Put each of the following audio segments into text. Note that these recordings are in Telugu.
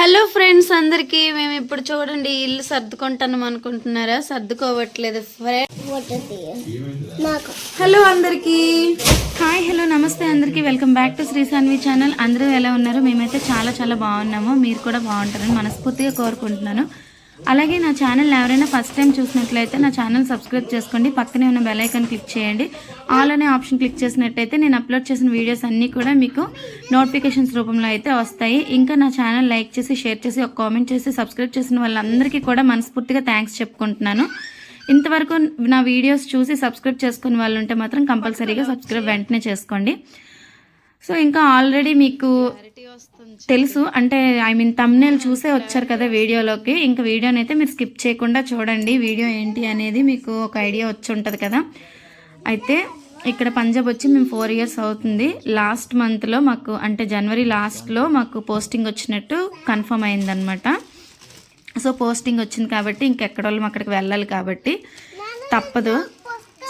హలో ఫ్రెండ్స్ అందరికీ మేము ఇప్పుడు చూడండి ఇల్లు సర్దుకుంటాం అనుకుంటున్నారా? సర్దుకోవట్లేదు హలో అందరికీ. హాయ్ హలో నమస్తే అందరికీ. Welcome back to Shri Saanvi channel. అందరూ ఎలా ఉన్నారు? మేమైతే చాలా చాలా బాగున్నాము. మీరు కూడా బాగుంటారని మనస్ఫూర్తిగా కోరుకుంటున్నాను. అలాగే నా ఛానల్ ఎవరైనా ఫస్ట్ టైం చూసినట్లయితే నా ఛానల్ సబ్స్క్రైబ్ చేసుకోండి. పక్కనే ఉన్న బెల్ ఐకాన్ క్లిక్ చేయండి. ఆల్ అనే ఆప్షన్ క్లిక్ చేసినట్టయితే నేను అప్లోడ్ చేసిన వీడియోస్ అన్నీ కూడా మీకు నోటిఫికేషన్స్ రూపంలో అయితే వస్తాయి. ఇంకా నా ఛానల్ లైక్ చేసి షేర్ చేసి ఒక కామెంట్ చేసి సబ్స్క్రైబ్ చేసిన వాళ్ళందరికీ కూడా మనస్ఫూర్తిగా థ్యాంక్స్ చెప్పుకుంటున్నాను. ఇంతవరకు నా వీడియోస్ చూసి సబ్స్క్రైబ్ చేసుకునే వాళ్ళు ఉంటే మాత్రం కంపల్సరీగా సబ్స్క్రైబ్ వెంటనే చేసుకోండి. సో ఇంకా ఆల్రెడీ మీకు తెలుసు. అంటే ఐ మీన్ తమ్నేల్ చూసే వచ్చారు కదా వీడియోలోకి. ఇంకా వీడియోని అయితే మీరు స్కిప్ చేయకుండా చూడండి. వీడియో ఏంటి అనేది మీకు ఒక ఐడియా వచ్చి ఉంటుంది కదా. అయితే ఇక్కడ పంజాబ్ వచ్చి మేము ఫోర్ ఇయర్స్ అవుతుంది. లాస్ట్ మంత్లో మాకు అంటే జనవరి లాస్ట్లో మాకు పోస్టింగ్ వచ్చినట్టు కన్ఫర్మ్ అయిందనమాట సో పోస్టింగ్ వచ్చింది కాబట్టి ఇంకెక్కడోళ్ళం అక్కడికి వెళ్ళాలి కాబట్టి తప్పదు.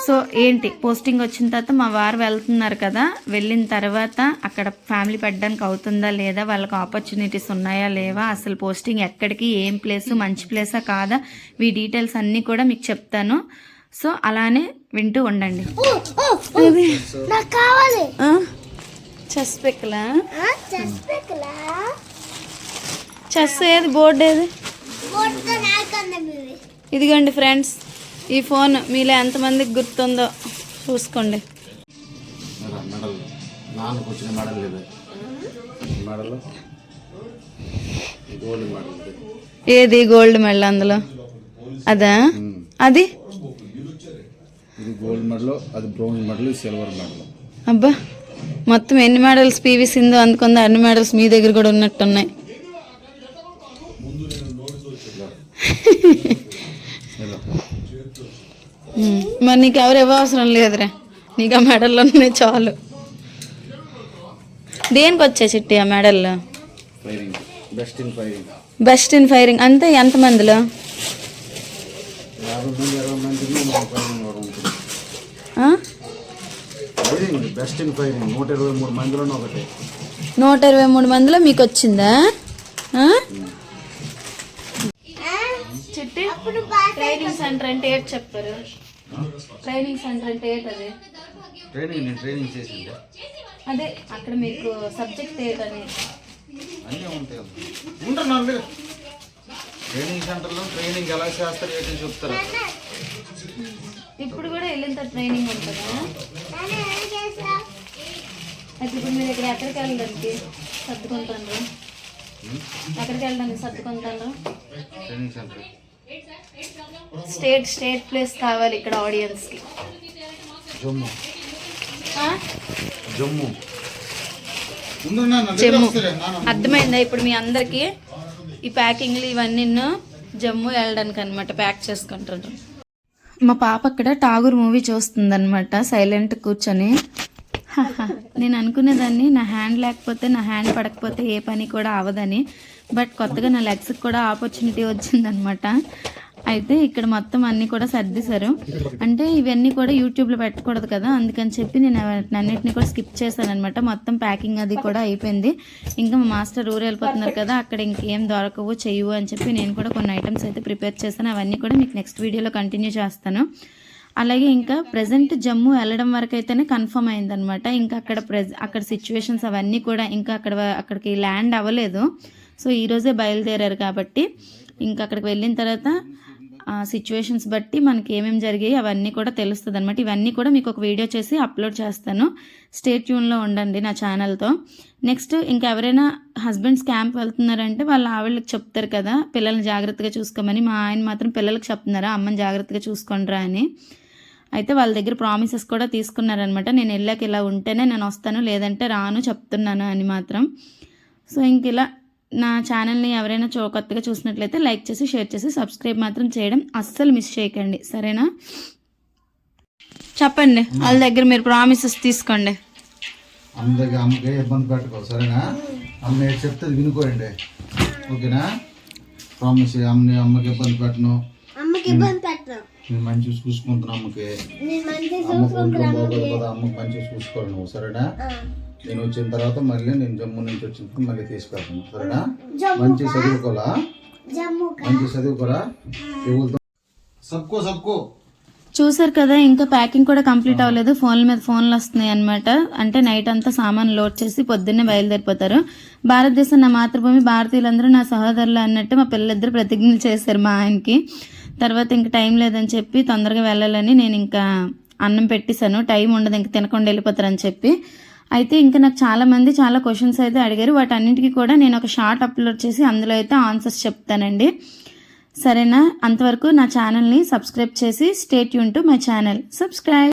సో ఏంటి పోస్టింగ్ వచ్చిన తర్వాత మా వారు వెళ్తున్నారు కదా వెళ్ళిన తర్వాత అక్కడ ఫ్యామిలీ పెట్టడానికి అవుతుందా లేదా వాళ్ళకి ఆపర్చునిటీస్ ఉన్నాయా లేవా అసలు పోస్టింగ్ ఎక్కడికి ఏం ప్లేస్ మంచి ప్లేసా కాదా వీ డీటెయిల్స్ అన్నీ కూడా మీకు చెప్తాను. సో అలానే వింటూ ఉండండి. నాకు కావాలి. చెస్ పెక్కలా? చెస్ ఏది బోర్డు ఏది? ఇదిగోండి ఫ్రెండ్స్ ఈ ఫోన్ మీలో ఎంతమందికి గుర్తుందో చూసుకోండి. ఏది గోల్డ్ మెడల్ అందులో? అదా? అది? ఇది గోల్డ్ మెడల్ అది బ్రౌన్ మెడల్ సిల్వర్ మెడల్. అబ్బా మొత్తం ఎన్ని మెడల్స్ పీవీ సింధు అందుకుంది అన్ని మెడల్స్ మీ దగ్గర కూడా ఉన్నట్టున్నాయి. ఉమ్, మరి నీకు ఎవరు ఇవ్వవసరం లేదురా. నీకు ఆ మెడల్లో ఉన్నాయి చాలు. దేనికి వచ్చాయి చిట్టి ఆ మెడల్లో? Best in firing best in firing అంతే ఎంతమందిలో నూట ఇరవై మూడు మందిలో మీకు వచ్చిందా? చిట్టి ట్రైనింగ్ సెంటర్ అంటే ఏంటి చెప్పారు ట్రైనింగ్ సెంటర్ అంటే ఏంటది? ట్రైనింగ్ నేను ట్రైనింగ్ చేసిండే అదే అక్కడ మీకు సబ్జెక్ట్ ఏంటని అన్నీ ఉంటాయి కదా ఉంటున్నాను మీరు ట్రైనింగ్ సెంటర్లో ట్రైనింగ్ ఎలా చేస్తారు ఏంటి చెప్తారు? ఇప్పుడు కూడా వెళ్ళిన తర్వాత ట్రైనింగ్ ఉంటుందా? అయితే ఇప్పుడు మీరు ఇక్కడ ఎక్కడికి వెళ్ళడానికి సర్దుకుంటాను ఎక్కడికి వెళ్ళడానికి సర్దుకుంటాను training centre. State state place కావాలి ఇక్కడ ఆడియన్స్కి. జమ్మూ. జమ్మూ. ఉంటున్నాను జమ్మూ. అర్థమైందా? ఇప్పుడు మీ అందరికి ఈ ప్యాకింగ్లు ఇవన్నీ జమ్మూ వెళ్ళడానికి అనమాట ప్యాక్ చేసుకుంటారు మా పాప అక్కడ ఠాగూర్ మూవీ చూస్తుందన్నమాట సైలెంట్ కూర్చొని. నేను అనుకునేదాన్ని నా హ్యాండ్ లేకపోతే నా హ్యాండ్ పడకపోతే ఏ పని కూడా అవదని బట్ కొత్తగా నా లెగ్స్కి కూడా ఆపర్చునిటీ వచ్చిందనమాట అయితే ఇక్కడ మొత్తం అన్నీ కూడా సర్దిశారు. అంటే ఇవన్నీ కూడా యూట్యూబ్లో పెట్టకూడదు కదా అందుకని చెప్పి నేను అన్నింటినీ కూడా స్కిప్ చేశాను అనమాట మొత్తం ప్యాకింగ్ అది కూడా అయిపోయింది. ఇంకా మా మాస్టర్ ఊరు వెళ్ళిపోతున్నారు కదా అక్కడ ఇంకేం దొరకవు చెయ్యవు అని చెప్పి నేను కూడా కొన్ని ఐటమ్స్ అయితే ప్రిపేర్ చేశాను. అవన్నీ కూడా మీకు నెక్స్ట్ వీడియోలో కంటిన్యూ చేస్తాను. అలాగే ఇంకా ప్రజెంట్ జమ్మూ వెళ్ళడం వరకు అయితేనే కన్ఫర్మ్ అయిందనమాట ఇంకా అక్కడ ప్రెజ అక్కడ సిచ్యువేషన్స్ అవన్నీ కూడా ఇంకా అక్కడ అక్కడికి ల్యాండ్ అవ్వలేదు. సో ఈరోజే బయలుదేరారు కాబట్టి ఇంకా అక్కడికి వెళ్ళిన తర్వాత సిచ్యువేషన్స్ బట్టి మనకి ఏమేమి జరిగాయి అవన్నీ కూడా తెలుస్తుంది అనమాట ఇవన్నీ కూడా మీకు ఒక వీడియో చేసి అప్లోడ్ చేస్తాను. స్టేట్ ట్యూన్లో ఉండండి నా ఛానల్తో నెక్స్ట్ ఇంకెవరైనా హస్బెండ్స్ క్యాంప్ వెళ్తున్నారంటే వాళ్ళ ఆవిడకి చెప్తారు కదా పిల్లల్ని జాగ్రత్తగా చూసుకోమని. మా ఆయన మాత్రం పిల్లలకు చెప్తున్నారా అమ్మని జాగ్రత్తగా చూసుకోండిరా అని. అయితే వాళ్ళ దగ్గర ప్రామిసెస్ కూడా తీసుకున్నారనమాట నేను వెళ్ళాక ఇలా ఉంటేనే నేను వస్తాను లేదంటే రాను చెప్తున్నాను అని మాత్రం. సో ఇంక ఇలా నా ఛానల్ని ఎవరైనా చూ కొత్తగా చూసినట్లయితే లైక్ చేసి షేర్ చేసి సబ్స్క్రైబ్ మాత్రం చేయడం అస్సలు మిస్ చేయకండి. సరేనా? చెప్పండి. వాళ్ళ దగ్గర మీరు ప్రామిసెస్ తీసుకోండి. అమ్మకి ఇబ్బంది పెట్టుకో సరేనా? అమ్మ చెప్తే వినుకోండి. ఓకేనా? ప్రామిస్ అమ్మని అమ్మకి ఇబ్బంది పెట్టను. నేను మంచిగా చూసుకుంటున్నా అమ్మకి. నేను మంచి అమ్మ ఒంట్లో బాగోదు కదా. అమ్మకి మంచిగా చూసుకోవాలి నువ్వు. సరేనా? నేను వచ్చిన తర్వాత మళ్ళీ నేను జమ్మూ నుంచి వచ్చినప్పుడు మళ్ళీ తీసుకెళ్తాను సరేనా? మంచి చదువుకోలా జమ్మూ మంచి చదువుకోరా సబ్కో సబ్కో. చూసారు కదా ఇంకా ప్యాకింగ్ కూడా కంప్లీట్ అవ్వలేదు. ఫోన్ల మీద ఫోన్లు వస్తున్నాయి అనమాట అంటే నైట్ అంతా సామాన్ లోడ్ చేసి పొద్దున్నే బయలుదేరిపోతారు. భారతదేశం నా మాతృభూమి భారతీయులందరూ నా సహోదరులు అన్నట్టు మా పిల్లలిద్దరు ప్రతిజ్ఞలు చేశారు మా ఆయనకి. తర్వాత ఇంకా టైం లేదని చెప్పి తొందరగా వెళ్ళాలని నేను ఇంకా అన్నం పెట్టేశాను. టైం ఉండదు ఇంక తినకుండా వెళ్ళిపోతారని చెప్పి. అయితే ఇంకా నాకు చాలా మంది చాలా క్వశ్చన్స్ అయితే అడిగారు. వాటన్నిటికీ కూడా నేను ఒక షార్ట్ అప్లోడ్ చేసి అందులో అయితే ఆన్సర్స్ చెప్తానండి. సరేనా? అంతవరకు నా ఛానల్ని సబ్స్క్రైబ్ చేసి state Yoon to my channel subscribe